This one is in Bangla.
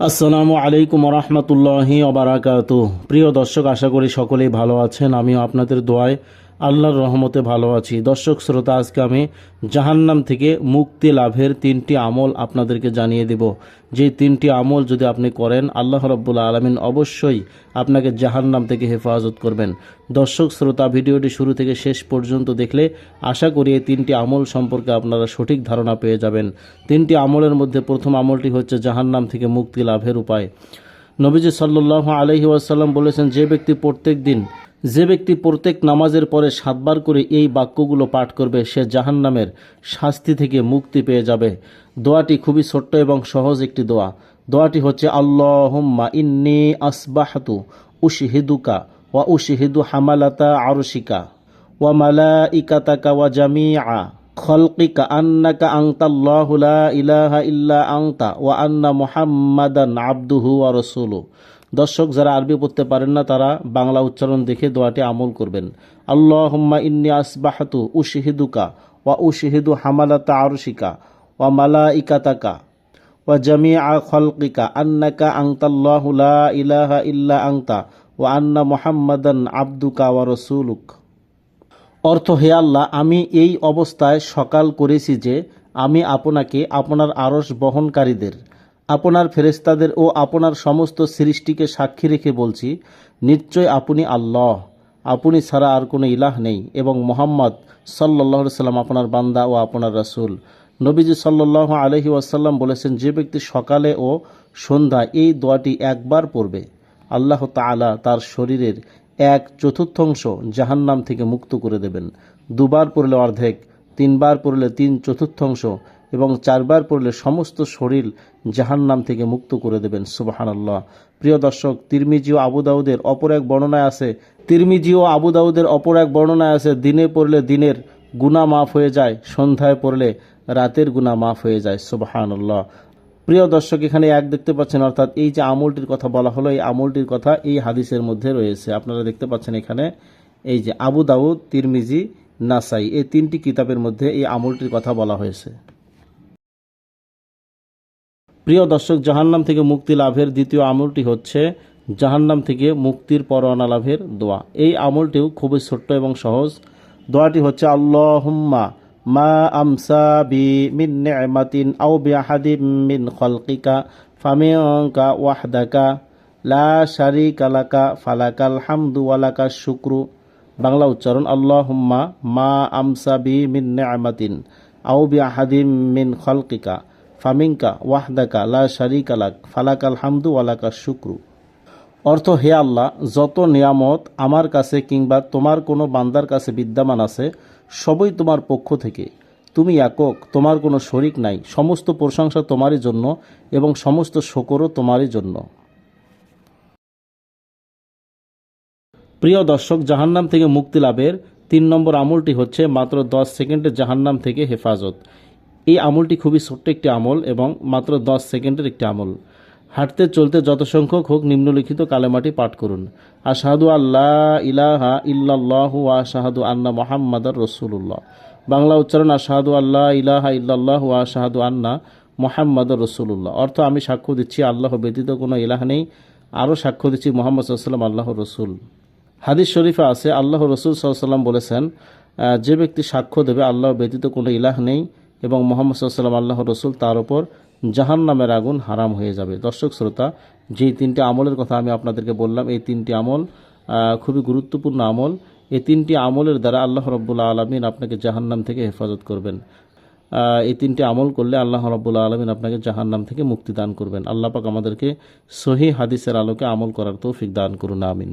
আসসালামু আলাইকুম রহমতুল্লাহি অবরাকাত প্রিয় দর্শক আশা করি সকলেই ভালো আছেন। আমিও আপনাদের দোয়ায় আল্লাহর রহমতে ভালো আছি। দর্শক শ্রোতা, আজকে আমি জাহান্নাম থেকে মুক্তি লাভের তিনটি আমল আপনাদেরকে জানিয়ে দেব। যে তিনটি আমল যদি আপনি করেন, আল্লাহ রব্বুল আলমিন অবশ্যই আপনাকে জাহান্নাম থেকে হেফাজত করবেন। দর্শক শ্রোতা, ভিডিওটি শুরু থেকে শেষ পর্যন্ত দেখলে আশা করি এই তিনটি আমল সম্পর্কে আপনারা সঠিক ধারণা পেয়ে যাবেন। তিনটি আমলের মধ্যে প্রথম আমলটি হচ্ছে জাহান্নাম থেকে মুক্তি লাভের উপায়। নবীজি সাল্লাহ আলহি ওয়াসাল্লাম বলেছেন, যে ব্যক্তি প্রত্যেক দিন যে ব্যক্তি প্রত্যেক নামাজের পরে সাতবার করে এই বাক্যগুলো পাঠ করবে, সে জাহান্নামের শাস্তি থেকে মুক্তি পেয়ে যাবে। দোয়াটি খুবই ছোট্ট এবং সহজ একটি দোয়া। দোয়াটি হচ্ছে, আল্লাহুম্মা ইন্নি আসবাহাতু উশহিদুকা ওয়া উশহিদু হামালাতা আরশিকা ওয়া মালাইকাতাকা ওয়া জামিআ খলকিকা আন্নাকা আংতাল্লাহু লা ইলাহা ইল্লা আংতা ওয়া আন্না মুহাম্মাদান আবদুহু ওয়া রাসূলুহু। দর্শক যারা আরবি পড়তে পারেন না, তারা বাংলা উচ্চারণ দেখে দোয়াটি আমল করবেন। আল্লাহুম্মা ইন্নি আসবাহাতু উশহিদুকা ওয়া উশহিদু হামালাতা আরশিকা ওয়া মালাইকাতাকা ওয়া জামিআ খলকিকা আন্নাকা আংতাল্লাহু লা ইলাহা ইল্লা আংতা ওয়া আন্না মুহাম্মাদান আবদুকা ওয়া রাসূলুক। অর্থ, হে আল্লাহ, আমি এই অবস্থায় সকাল করেছি যে আমি আপনাকে, আপনার আরস বহনকারীদের আপনার ফেরেস্তাদের ও আপনার সমস্ত সৃষ্টিকে সাক্ষী রেখে বলছি, নিশ্চয় আপনি আল্লাহ। আপনি ছাড়া আর কোনো ইলাহ নেই এবং মোহাম্মদ সাল্লাহ সাল্লাম আপনার বান্দা ও আপনার রাসূল। নবীজি সাল্লাহ আলহি ওয়াসাল্লাম বলেছেন, যে ব্যক্তি সকালে ও সন্ধ্যায় এই দোয়াটি একবার পড়বে, আল্লাহ তাআলা তার শরীরের এক চতুর্থাংশ জাহান্নাম থেকে মুক্ত করে দেবেন। দুবার পড়লে অর্ধেক, তিনবার পড়লে তিন চতুর্থাংশ এবং চারবার পড়লে সমস্ত শরীর জাহান্নাম থেকে মুক্ত করে দেবেন, সুবাহানাল্লাহ। প্রিয় দর্শক, তিরমিজি ও আবু দাউদের অপর এক বর্ণনায় আছে, তিরমিজি ও আবু দাউদের অপর এক বর্ণনায় আছে, দিনে পড়লে দিনের গুণা মাফ হয়ে যায়, সন্ধ্যায় পড়লে রাতের গুণা মাফ হয়ে যায়, সুবাহানাল্লাহ। প্রিয় দর্শক, এখানে এক দেখতে পাচ্ছেন, অর্থাৎ এই যে আমলটির কথা বলা হলো, এই আমলটির কথা এই হাদিসের মধ্যে রয়েছে। আপনারা দেখতে পাচ্ছেন এখানে এই যে আবু দাউদ, তিরমিজি, নাসাই, এই তিনটি কিতাবের মধ্যে এই আমলটির কথা বলা হয়েছে। প্রিয় দর্শক, জাহান্নাম থেকে মুক্তি লাভের দ্বিতীয় আমলটি হচ্ছে জাহান্নাম থেকে মুক্তির পরোয়ানা লাভের দোয়া। এই আমলটিও খুবই ছোট্ট এবং সহজ। দোয়াটি হচ্ছে, আল্লাহুম্মা মা আমসা বি মিন নি'মাতিন আও বিআহাদিম মিন খালকিকা ফামিনকা ওয়াহদাকা লা শারিকা লাকা ফালাকাল হামদু ওয়ালাকা শুক্রু। বাংলা উচ্চারণ, আল্লাহুম্মা মা আমসা বি মিন নি'মাতিন আও বিআহাদিম মিন খালকিকা। ফামিনকা, ওয়াহদাকা, লা শারিকা লাক, ফালাকাল হামদু ওয়ালাকা শুক্রু। অর্থ, হে আল্লাহ, যত নিয়ামত আমার কাছে কিংবা তোমার কোনো বান্দার কাছে বিদ্যমান আছে, সবই তোমার পক্ষ থেকে। তুমি একক, তোমার কোনো শরিক নাই, সমস্ত প্রশংসা তোমারই জন্য এবং সমস্ত শকরও তোমারই জন্য। প্রিয় দর্শক, জাহান্নাম থেকে মুক্তি লাভের তিন নম্বর আমলটি হচ্ছে মাত্র দশ সেকেন্ডের জাহান্নাম থেকে হেফাজত। এই আমলটি খুবই ছোট্ট একটি আমল এবং মাত্র দশ সেকেন্ডের একটি আমল। হাঁটতে চলতে যত সংখ্যক হোক নিম্নলিখিত কালেমাটি পাঠ করুন। আশাহাদু আল্লাহ ইলাহা ইল্লাল্লাহ ওয়া আশাহাদু আন্না মোহাম্মদর রসুল্লাহ বাংলা উচ্চারণ আশাহাদু আল্লাহ ইলাহা ইল্লাল্লাহ ওয়া আশাহাদু আন্না মোহাম্মদর রসুল্লাহ অর্থ আমি সাক্ষ্য দিচ্ছি আল্লাহ ব্যতীত কোনো ইলাহ নেই। আরও সাক্ষ্য দিচ্ছি মোহাম্মদ সাল্লাম আল্লাহ রসুল। হাদিস শরীফে আছে আল্লাহ রসুল সাল্লাম বলেছেন যে ব্যক্তি সাক্ষ্য দেবে, আল্লাহ ব্যতীত কোনো ইলাহ নেই। এবং মোহাম্মদ সাল্লাম আল্লাহ রসুল, তার ওপর জাহান নামের আগুন হারাম হয়ে যাবে। দর্শক শ্রোতা, যেই তিনটি আমলের কথা আমি আপনাদেরকে বললাম, এই তিনটি আমল খুবই গুরুত্বপূর্ণ আমল। এই তিনটি আমলের দ্বারা আল্লাহ রব্বুল্লা আলমিন আপনাকে জাহান্নাম থেকে হেফাজত করবেন। এই তিনটি আমল করলে আল্লাহ রব্বুল্লা আলমিন আপনাকে জাহান্নাম থেকে মুক্তি দান করবেন। আল্লাহ পাক আমাদেরকে সহি হাদিসের আলোকে আমল করার তৌফিক দান করুন, আমিন।